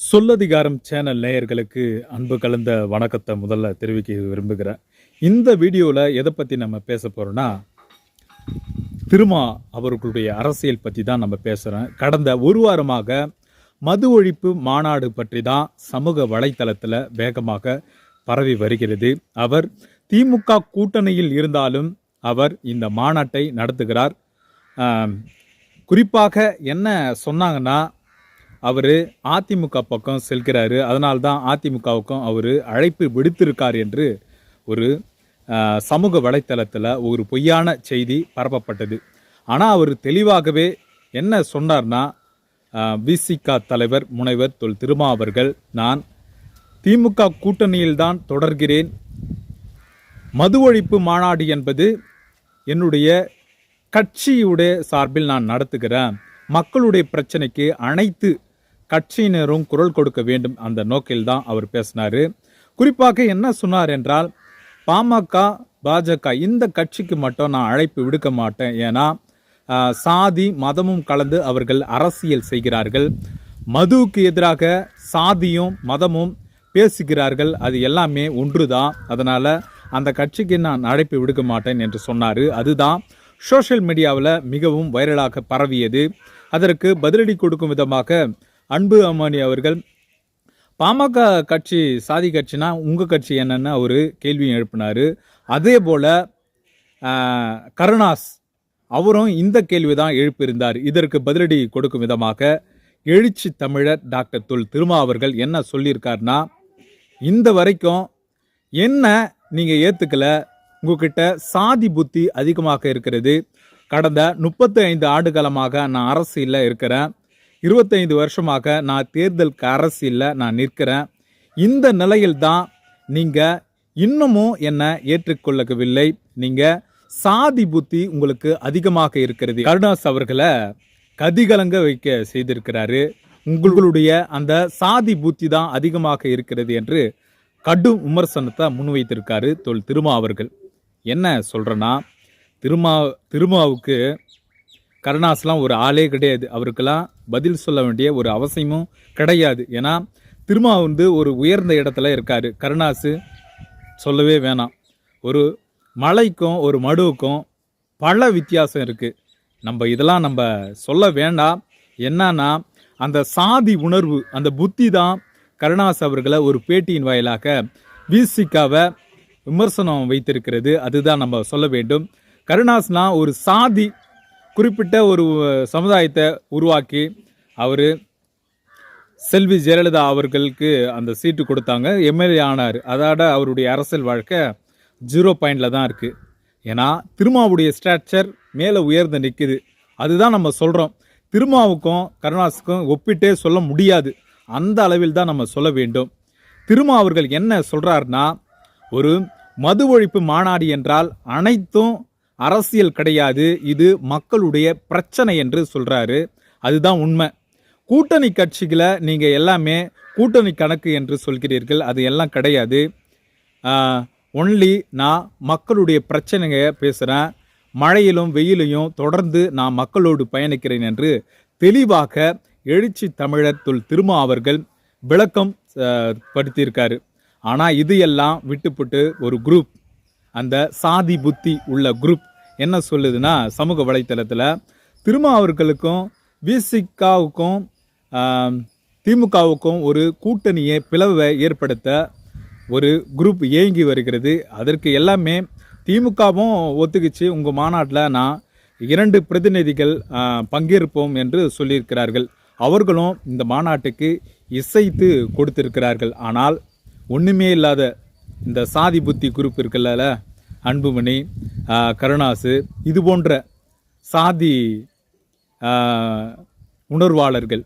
சொல்லதிகாரம் channel நேயர்களுக்கு அன்பு கலந்த வணக்கத்தை முதல்ல தெரிவிக்க விரும்புகிறேன். இந்த வீடியோவில் எதை பற்றி நம்ம பேச போகிறோன்னா திருமா அவர்களுடைய அரசியல் பற்றி தான் நம்ம பேசுகிறோம் கடந்த ஒரு வாரமாக மது ஒழிப்பு மாநாடு பற்றி தான் சமூக வலைத்தளத்தில் வேகமாக பரவி வருகிறது. அவர் திமுக கூட்டணியில் இருந்தாலும் அவர் இந்த மாநாட்டை நடத்துகிறார். குறிப்பாக என்ன சொன்னாங்கன்னா அவர் அதிமுக பக்கம் செல்கிறாரு. அதனால் தான் அதிமுகவுக்கும் அவர் அழைப்பு விடுத்திருக்கார் என்று ஒரு சமூக வலைத்தளத்தில் ஒரு பொய்யான செய்தி பரப்பப்பட்டது. ஆனால் அவர் தெளிவாகவே என்ன சொன்னார்னா விசிகா தலைவர் முனைவர் தொல் திருமா அவர்கள் நான் திமுக கூட்டணியில்தான் தொடர்கிறேன். மது ஒழிப்பு மாநாடு என்பது என்னுடைய கட்சியுடைய சார்பில் நான் நடத்துகிறேன். மக்களுடைய பிரச்சனைக்கு அனைத்து கட்சியினரும் குரல் கொடுக்க வேண்டும் அந்த நோக்கில் தான் அவர் பேசினார். குறிப்பாக என்ன சொன்னார் என்றால் பாமக பாஜக இந்த கட்சிக்கு மட்டும் நான் அழைப்பு விடுக்க மாட்டேன். ஏன்னா சாதி மதமும் கலந்து அவர்கள் அரசியல் செய்கிறார்கள். மதுவுக்கு எதிராக சாதியும் மதமும் பேசுகிறார்கள். அது எல்லாமே ஒன்றுதான். அதனால் அந்த கட்சிக்கு நான் அழைப்பு விடுக்க மாட்டேன் என்று சொன்னார். அதுதான் சோஷியல் மீடியாவில் மிகவும் வைரலாக பரவியது. அதற்கு பதிலடி கொடுக்கும் விதமாக அன்பு அம்மானி அவர்கள் பாமக கட்சி சாதி கட்சினா உங்கள் கட்சி என்னென்னு அவர் கேள்வியும் எழுப்பினார். அதே போல் கருணாஸ் அவரும் இந்த கேள்வி தான் எழுப்பியிருந்தார். இதற்கு பதிலடி கொடுக்கும் விதமாக எழுச்சி தமிழர் டாக்டர் தொல் திருமா அவர்கள் என்ன சொல்லியிருக்காருன்னா இந்த வரைக்கும் என்ன நீங்கள் ஏற்றுக்கல உங்ககிட்ட சாதி புத்தி அதிகமாக இருக்கிறது. கடந்த முப்பத்தி ஐந்து ஆண்டு காலமாக நான் அரசியலில் இருக்கிறேன். இருபத்தைந்து வருஷமாக நான் தேர்தலுக்கு அரசியலில் நான் நிற்கிறேன். இந்த நிலையில் தான் நீங்கள் இன்னமும் என்னை ஏற்றுக்கொள்ளவில்லை. நீங்கள் சாதி புத்தி உங்களுக்கு அதிகமாக இருக்கிறது. கருணாஸ் அவர்களை கதிகலங்க வைக்க செய்திருக்கிறாரு. உங்களுடைய அந்த சாதி புத்தி தான் அதிகமாக இருக்கிறது என்று கடும் விமர்சனத்தை முன்வைத்திருக்காரு தொல் திருமா அவர்கள். என்ன சொல்கிறேன்னா திருமா திருமாவுக்கு கருணாஸ்லாம் ஒரு ஆளே கிடையாது. அவருக்கெல்லாம் பதில் சொல்ல வேண்டிய ஒரு அவசியமும் கிடையாது. ஏன்னா திருமா வந்து ஒரு உயர்ந்த இடத்துல இருக்கார். கருணாசு சொல்லவே வேணாம். ஒரு மலைக்கும் ஒரு மடுவுக்கும் பல வித்தியாசம் இருக்குது நம்ம இதெல்லாம் நம்ம சொல்ல வேண்டாம். என்னன்னா அந்த சாதி உணர்வு அந்த புத்தி தான் கருணாஸ் அவர்களை ஒரு பேட்டியின் வாயிலாக விசிகாவை விமர்சனம் வைத்திருக்கிறது. அதுதான் நம்ம சொல்ல வேண்டும். கருணாஸ்னா ஒரு சாதி குறிப்பிட்ட ஒரு சமுதாயத்தை உருவாக்கி அவர் செல்வி ஜெயலலிதா அவர்களுக்கு அந்த சீட்டு கொடுத்தாங்க. எம்எல்ஏ ஆனார். அதோட அவருடைய அரசியல் வாழ்க்கை ஜீரோ பாயிண்டில் தான் இருக்குது ஏன்னா திருமாவுடைய ஸ்ட்ராக்சர் மேலே உயர்ந்து நிற்குது அதுதான் நம்ம சொல்கிறோம் திருமாவுக்கும் கருணாஸுக்கும் ஒப்பிட்டே சொல்ல முடியாது. அந்த அளவில் தான் நம்ம சொல்ல வேண்டும். திருமா அவர்கள் என்ன சொல்கிறாருன்னா ஒரு மது ஒழிப்பு மாநாடு என்றால் அனைத்தும் அரசியல் கிடையாது இது மக்களுடைய பிரச்சனை என்று சொல்கிறாரு அதுதான் உண்மை. கூட்டணி கட்சிகளை நீங்கள் எல்லாமே கூட்டணி கணக்கு என்று சொல்கிறீர்கள் அது எல்லாம் கிடையாது. ஒன்லி நான் மக்களுடைய பிரச்சனைங்க பேசுகிறேன் மழையிலும் வெயிலையும் தொடர்ந்து நான் மக்களோடு பயணிக்கிறேன் என்று தெளிவாக எழுச்சி தமிழர் தொல் திருமா அவர்கள் விளக்கம் படுத்தியிருக்காரு. ஆனால் இது எல்லாம் விட்டுப்புட்டு ஒரு குரூப் அந்த சாதி புத்தி உள்ள குரூப் என்ன சொல்லுதுன்னா சமூக வலைத்தளத்தில் திருமா அவர்களுக்கும் விசிகாவுக்கும் திமுகவுக்கும் ஒரு கூட்டணியை பிளவை ஏற்படுத்த ஒரு குரூப் இயங்கி வருகிறது. அதற்கு எல்லாமே திமுகவும் ஒத்துக்கிச்சு. உங்கள் மாநாட்டில் நான் இரண்டு பிரதிநிதிகள் பங்கேற்போம் என்று சொல்லியிருக்கிறார்கள். அவர்களும் இந்த மாநாட்டுக்கு இசைத்து கொடுத்திருக்கிறார்கள். ஆனால் ஒன்றுமே இல்லாத இந்த சாதி புத்தி குரூப் இருக்குல்ல அன்புமணி கருணாசு இது போன்ற சாதி உணர்வாளர்கள்.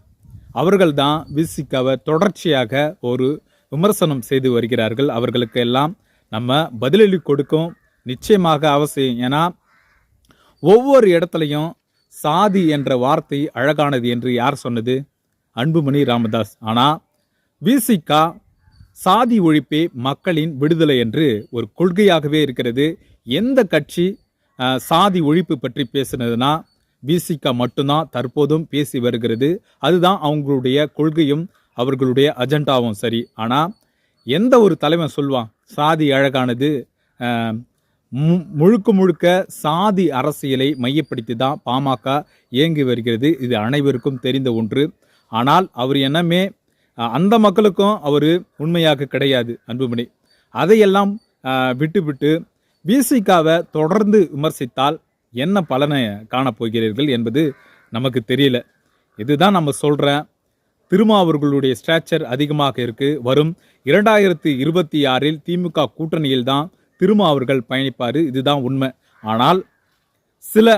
அவர்கள்தான் விசிகாவை தொடர்ச்சியாக ஒரு விமர்சனம் செய்து வருகிறார்கள். அவர்களுக்கு எல்லாம் நம்ம பதிலளி கொடுக்கும் நிச்சயமாக அவசியம். ஏன்னா ஒவ்வொரு இடத்துலையும் சாதி என்ற வார்த்தை அழகானது என்று யார் சொன்னது? அன்புமணி ராமதாஸ். ஆனால் விசிகா சாதி ஒழிப்பே மக்களின் விடுதலை என்று ஒரு கொள்கையாகவே இருக்கிறது. எந்த கட்சி சாதி ஒழிப்பு பற்றி பேசுனதுன்னா விசிகா மட்டும்தான் தற்போதும் பேசி வருகிறது. அதுதான் அவங்களுடைய கொள்கையும் அவர்களுடைய அஜெண்டாவும் சரி. ஆனால் எந்த ஒரு தலைவன் சொல்வான் சாதி அழகானது மு- முழுக்க முழுக்க சாதி அரசியலை மையப்படுத்தி தான் பாமக இயங்கி வருகிறது. இது அனைவருக்கும் தெரிந்த ஒன்று. ஆனால் அவர் என்னமே அந்த மக்களுக்கும் அவர் உண்மையாக கிடையாது அன்புமணி. அதையெல்லாம் விட்டுவிட்டு விசிகாவை தொடர்ந்து விமர்சித்தால் என்ன பலனை காணப்போகிறீர்கள் என்பது நமக்கு தெரியல. இதுதான் நம்ம சொல்கிறேன் திருமாவர்களுடைய ஸ்ட்ராச்சர் அதிகமாக இருக்குது வரும் இரண்டாயிரத்தி இருபத்தி ஆறில் திமுக கூட்டணியில் தான் திருமா அவர்கள் பயணிப்பார். இதுதான் உண்மை. ஆனால் சில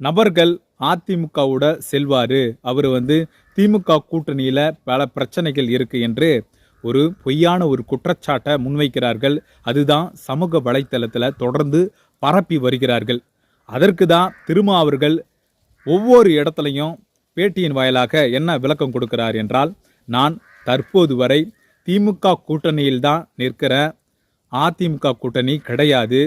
நபர்கள் அதிமுகவோட செல்வார். அவர் வந்து திமுக கூட்டணியில் பல பிரச்சனைகள் இருக்குது என்று ஒரு பொய்யான ஒரு குற்றச்சாட்டை முன்வைக்கிறார்கள். அதுதான் சமூக வலைத்தளத்தில் தொடர்ந்து பரப்பி வருகிறார்கள். அதற்கு தான் திருமா அவர்கள் ஒவ்வொரு இடத்துலையும் பேட்டியின் வாயிலாக என்ன விளக்கம் கொடுக்கிறார் என்றால் நான் தற்போது வரை திமுக கூட்டணியில் தான் நிற்கிற அதிமுக கூட்டணி கிடையாது.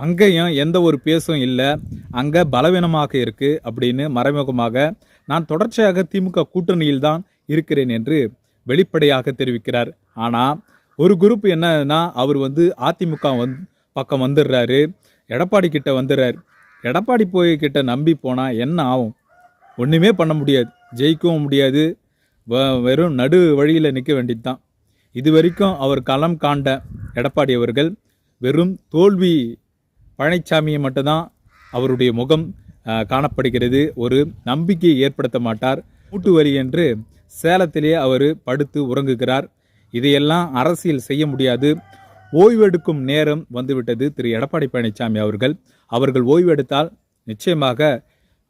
அங்கேயும் எந்த ஒரு பேசும் இல்லை. அங்கே பலவீனமாக இருக்குது அப்படின்னு மறைமுகமாக நான் தொடர்ச்சியாக திமுக கூட்டணியில் தான் இருக்கிறேன் என்று வெளிப்படையாக தெரிவிக்கிறார். ஆனால் ஒரு குரூப் என்னன்னா அவர் வந்து அதிமுக வந் பக்கம் வந்துடுறாரு. எடப்பாடி கிட்ட வந்துடுறாரு. எடப்பாடி போய் கிட்ட நம்பி போனால் என்ன ஆகும்? ஒன்றுமே பண்ண முடியாது. ஜெயிக்கவும் முடியாது. வ- வெறும் நடு வழியில் நிற்க வேண்டியது தான். இது வரைக்கும் அவர் களம் காண்ட எடப்பாடி அவர்கள் வெறும் தோல்வி பழனிசாமியை மட்டும்தான் அவருடைய முகம் காணப்படுகிறது. ஒரு நம்பிக்கையை ஏற்படுத்த மாட்டார். கூட்டு வரி என்று சேலத்திலே அவர் படுத்து உறங்குகிறார். இதையெல்லாம் அரசியல் செய்ய முடியாது. ஓய்வெடுக்கும் நேரம் வந்துவிட்டது திரு. எடப்பாடி பழனிசாமி அவர்கள். அவர்கள் ஓய்வெடுத்தால் நிச்சயமாக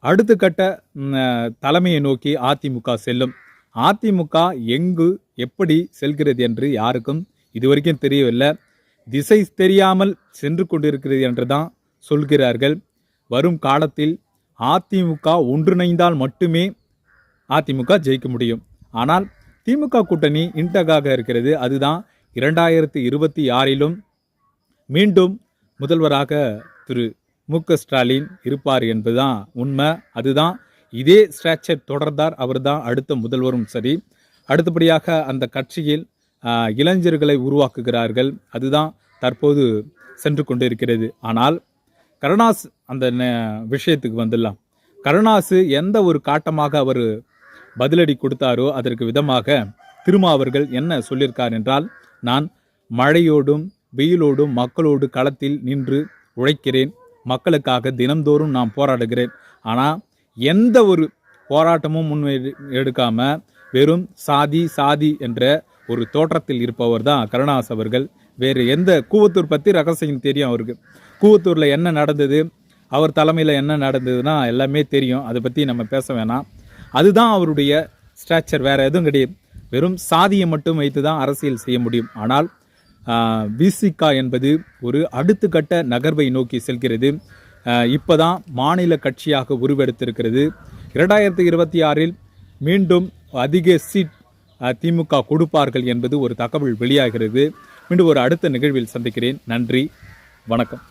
அடுத்த கட்ட தலைமையை நோக்கி அதிமுக செல்லும். அதிமுக எங்கு எப்படி செல்கிறது என்று யாருக்கும் இதுவரைக்கும் தெரியவில்லை. திசை தெரியாமல் சென்று கொண்டிருக்கிறது என்று தான் சொல்கிறார்கள். வரும் காலத்தில் அதிமுக ஒன்றிணைந்தால் மட்டுமே அதிமுக ஜெயிக்க முடியும். ஆனால் திமுக கூட்டணி இன்டகாக இருக்கிறது. அதுதான் இரண்டாயிரத்தி இருபத்தி ஆறிலும் மீண்டும் முதல்வராக திரு மு க ஸ்டாலின் இருப்பார் என்பதுதான் உண்மை. அதுதான் இதே ஸ்ட்ராச்சர் தொடர்ந்தார். அவர்தான் அடுத்த முதல்வரும் சரி. அடுத்தபடியாக அந்த கட்சியில் இளைஞர்களை உருவாக்குகிறார்கள். அதுதான் தற்போது சென்று கொண்டிருக்கிறது. ஆனால் கருணாஸ் அந்த ந- விஷயத்துக்கு வந்துடலாம். கருணாசு எந்த ஒரு காட்டமாக அவர் பதிலடி கொடுத்தாரோ அதற்கு விதமாக திருமா அவர்கள் என்ன சொல்லியிருக்கார் என்றால் நான் மழையோடும் வெயிலோடும் மக்களோடு களத்தில் நின்று உழைக்கிறேன். மக்களுக்காக தினந்தோறும் நான் போராடுகிறேன். ஆனால் எந்த ஒரு போராட்டமும் முன் எடுக்காமல் வெறும் சாதி சாதி என்ற ஒரு தோற்றத்தில் இருப்பவர் தான் கருணாஸ் அவர்கள். வேறு எந்த கூவத்தூர் பற்றி ரகசியம் தெரியும் அவருக்கு. கூவத்தூரில் என்ன நடந்தது அவர் தலைமையில் என்ன நடந்ததுன்னா எல்லாமே தெரியும். அதை பற்றி நம்ம பேச வேணாம். அதுதான் அவருடைய ஸ்ட்ராக்சர் வேறு எதுவும் கிடையாது. வெறும் சாதியை மட்டும் வைத்து தான் அரசியல் செய்ய முடியும். ஆனால் விசிகா என்பது ஒரு அடுத்த கட்ட நகர்வை நோக்கி செல்கிறது. இப்போ தான் மாநில கட்சியாக உருவெடுத்திருக்கிறது. இரண்டாயிரத்தி இருபத்தி ஆறில் மீண்டும் அதிக சீட் திமுக கொடுப்பார்கள் என்பது ஒரு தகவல் வெளியாகிறது. மீண்டும் ஒரு அடுத்த நிகழ்வில் சந்திக்கிறேன். நன்றி. வணக்கம்.